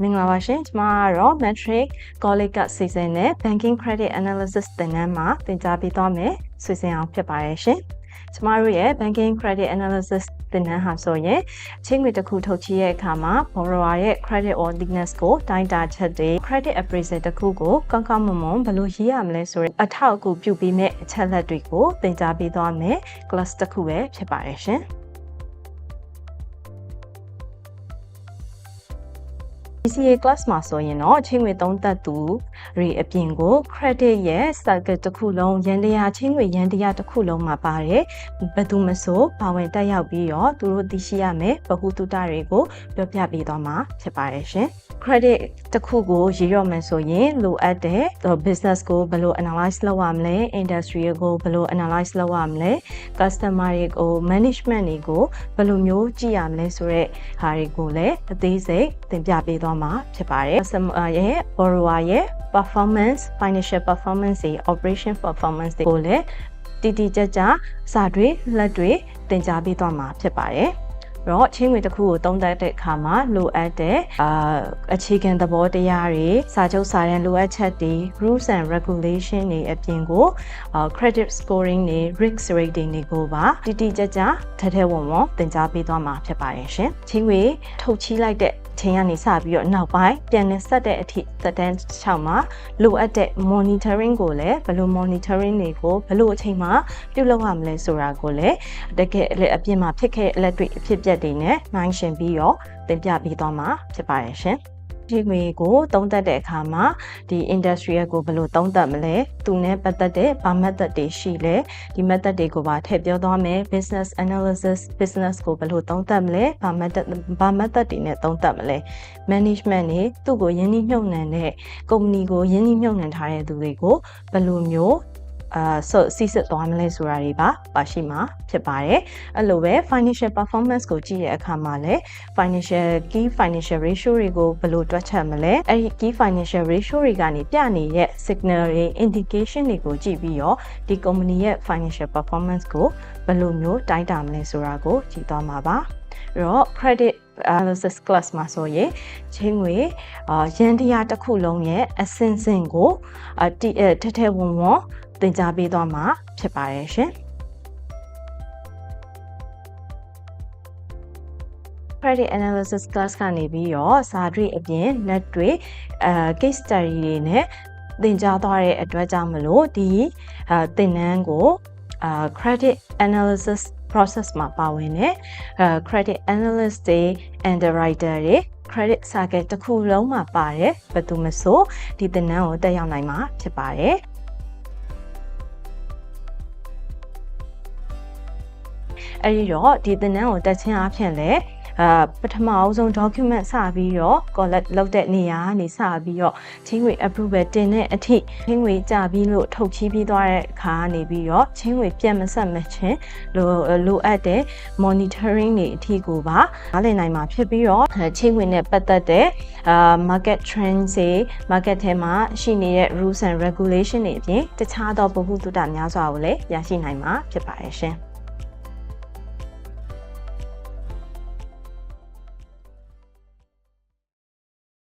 မင်္ဂလာပါရှင်ကျွန်မကတော့ Matric College ကစီစဉ်တဲ့ Banking Credit Analysis သင်တန်းမှာသင်ကြားပေးသွားမယ်ဆွေးစဉ်အောင်ဖြစ်ပါတယ်ရှင်ကျမတို့ရဲ့ Banking Credit Analysis သင်တန်းဟာဆိုရင်ချင်းငွေတစ်ခုထုတ်ချရဲ့အခါမှာ borrower ရဲ့ credit worthiness ကိုတိုင်းတာချက်တွေ credit appraisal တစ်ခုကိုကောင်းကောင်းမွန်မွန်ဘယ်လိုရေးရမလဲဆိုတဲ့အထောက်အကူပြုပေးမဲ့အချက်လက်တွေကိုသင်ကြားပေးသွားမယ် class တစ်ခုပဲဖြစ်ပါတယ်ရှင် PCA class မှာဆိုရင်တော့ချင်းငွေသုံးသက်သူတွေအပြင်ကို credit ရဲ့ cycle တစ်ခုလုံးရန်တရားချင်းငွေရန်တရားတစ်ခုလုံးမှာပါတယ်ဘယ်သူမဆိုပါဝင်တက်ရောက်ပြီးတော့သူတို့သိရှိရမယ်ဗဟုသုတတွေကိုပြောပြပေးသွားမှာဖြစ်ပါတယ်ရှင် credit တစ်ခုကိုရေးရမယ်ဆိုရင်လိုအပ်တဲ့ business ကိုဘယ်လို analyze လုပ်ရမလဲ industry ကိုဘယ်လို analyze လုပ်ရမလဲ customer တွေကို management တွေကိုဘယ်လိုမျိုးကြည့်ရမလဲဆိုတဲ့ဟာတွေကိုလည်းအသေးစိတ်သင်ပြပေးသွားမှာဖြစ်ပါတယ် customer ရဲ့ borrower ရဲ့ performance financial performance တွေ operation performance တွေကိုလည်းတည်တည်ကြကြစာတွေလက်တွေသင်ကြားပေးသွားမှာဖြစ်ပါတယ်တော့ချင်းငွေတစ်ခုကိုသုံးသပ်တဲ့အခါမှာလိုအပ်တဲ့အာအခြေခံသဘောတရားတွေစာချုပ်စာတမ်းလိုအပ်ချက်တွေ rules and regulation တွေအပြင်ကို credit scoring တွေ risk rating တွေကိုပါတိတိကျကျထထဝုံဝုံသင်ကြားပေးသွားမှာဖြစ်ပါတယ်ရှင်ချင်းငွေထုတ်ချီးလိုက်တဲ့ ချိန်ကနေစပြီးတော့နောက်ပိုင်းပြန်လည်ဆက်တဲ့အထိသက်တမ်း6မှာလိုအပ်တဲ့ monitoring ကိုလည်းဘယ်လို monitoring တွေကိုဘယ်လိုအချိန်မှာပြုလုပ်ရမလဲဆိုတာကိုလည်းတကယ်အပြင်မှာဖြစ်ခဲ့အလက်တွေ့အဖြစ်အပျက်တွေနဲ့နှိုင်းယှဉ်ပြီးတော့သင်ပြပေးသွားမှာဖြစ်ပါတယ်ရှင် ဒီငွေကိုသုံးသပ်တဲ့အခါမှာဒီ industry ကိုဘယ်လိုသုံးသပ်မလဲသူနဲ့ပတ်သက်တဲ့ဘာ method တွေရှိလဲဒီ method တွေကိုပါထည့်ပြောသွားမယ် business analysis business ကိုဘယ်လိုသုံးသပ်မလဲဘာ method ဘာ method တွေနဲ့သုံးသပ်မလဲ management တွေသူ့ကိုယင်းနှိမ့်ညွှန်နှံတဲ့ company ကိုယင်းနှိမ့်ညွှန်နှံထားတဲ့သူတွေကိုဘယ်လိုမျိုး အာဆိုစီစစ်သွားမလဲဆိုတာတွေပါပါရှိမှာဖြစ်ပါတယ်အဲ့လိုပဲ financial performance ကိုကြည့်တဲ့အခါမှာလည်း financial key financial ratio တွေကိုဘယ်လိုတွက်ချက်မလဲအဲ့ဒီ key financial ratio တွေကနေပြနေတဲ့ signal တွေ indication တွေကိုကြည့်ပြီးတော့ဒီ company ရဲ့ financial performance ကိုဘယ်လိုမျိုးတိုင်းတာမလဲဆိုတာကိုကြည့်သွားမှာပါ အဲ့တော့ credit analysis class မှာဆိုရင်ချင်းငွေအာရန်တရားတစ်ခုလုံးရဲ့အစင်စင်ကိုအတိထထဲဝင်ဝင်သင်ကြားပေးသွားမှာဖြစ်ပါတယ်ရှင် credit analysis class ကနေပြီးတော့စာတွေအပြင် net တွေအဲ case study တွေနဲ့သင်ကြားသွားတဲ့အတွက်ကြောင့်မလို့ဒီအဲသင်တန်းကိုအာ credit analysis process မှာပါဝင်တဲ့အဲ credit analyst တွေ underwriter တွေ credit cycle တစ်ခုလုံးမှာပါတယ်ဘယ်သူမဆိုဒီသင်တန်းကိုတက်ရောက်နိုင်မှာဖြစ်ပါတယ်အဲ့ဒီတော့ဒီသင်တန်းကိုတက်ချင်းအဖြစ်လဲ အာပထမအဆုံး document စပြီးတော့ collect လုပ်တဲ့နေရာကနေစပြီးတော့ချင်းငွေ approval တင်တဲ့အထိချင်းငွေကြပြီးလို့ထုတ်ချီးပြီးသွားတဲ့အခါကနေပြီးတော့ချင်းငွေပြတ်မဆက်မချင်းလိုလိုအပ်တဲ့ monitoring တွေအထိကိုပါနားလည်နိုင်မှာဖြစ်ပြီးတော့ချင်းငွေနဲ့ပတ်သက်တဲ့အာ market trends တွေ market ထဲမှာရှိနေတဲ့ rules and regulation တွေအပြင်တခြားသောဗဟုသုတများစွာကိုလည်းရရှိနိုင်မှာဖြစ်ပါတယ်ရှင်။